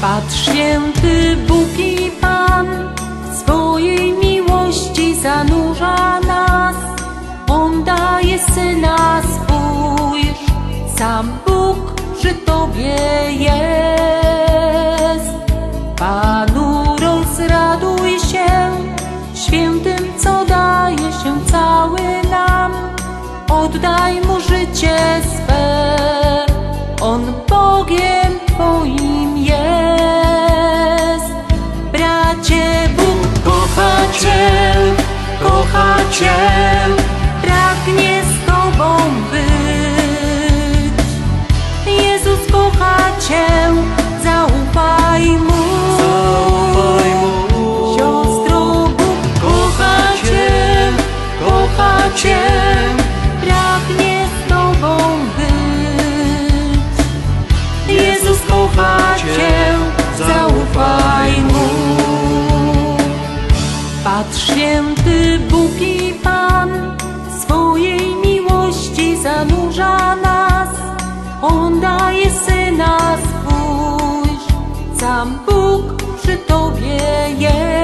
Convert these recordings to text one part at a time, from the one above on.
Patrz święty Bóg i Pan swojej miłości zanurza nas. On daje syna, spójrz, sam Bóg przy Tobie jest. Panu rozraduj się, świętym, co daje się cały nam. Oddaj Mu życie swe, Patrz święty Bóg i Pan swojej miłości zanurza nas. On daje syna spójrz, sam Bóg przy Tobie jest.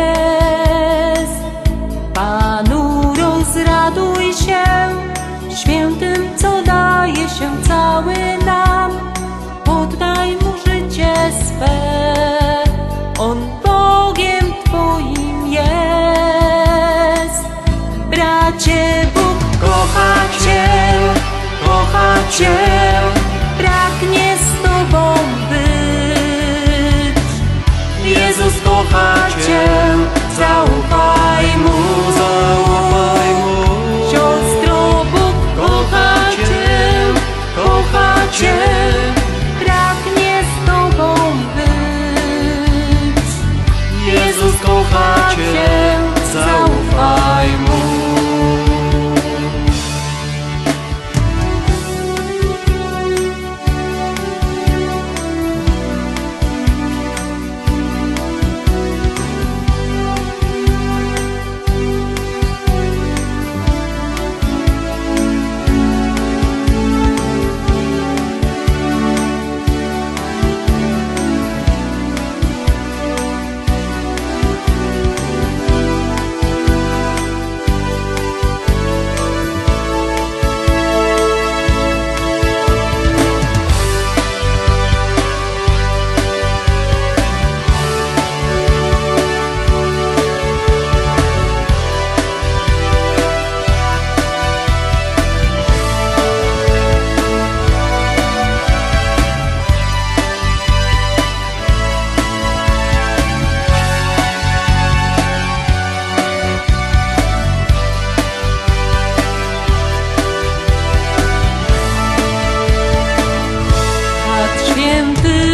Bracie, Bóg kocha Cię, kocha Cię, pragnie z Tobą być. Jezus kocha Cię, zaufaj Mu. Zaufaj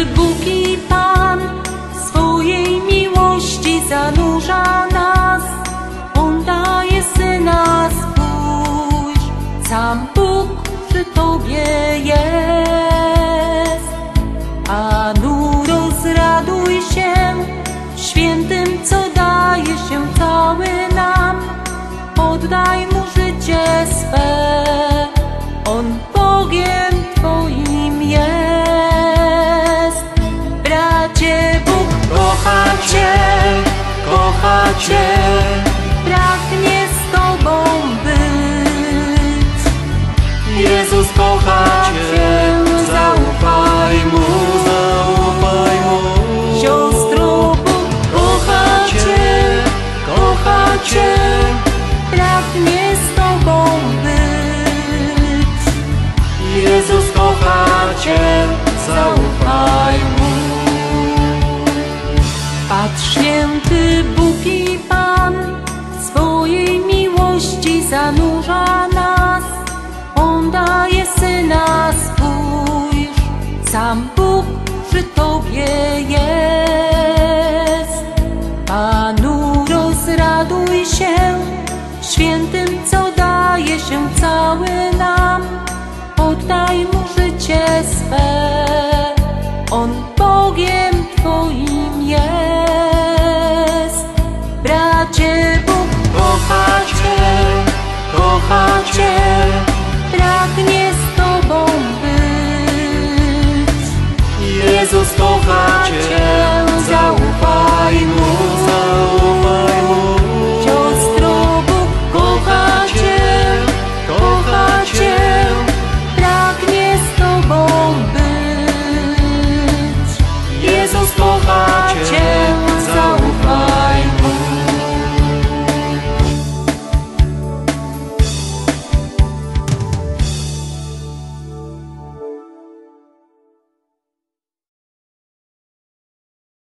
święty Bóg i Pan w swojej miłości zanurza nas. On daje syna, spójrz, sam Bóg przy Tobie jest. Święty Bóg i Pan swojej miłości zanurza nas. On daje syna, spójrz, sam Bóg przy Tobie jest. Panu rozraduj się, świętym, co daje się cały Bracie, Bóg kocha Cię,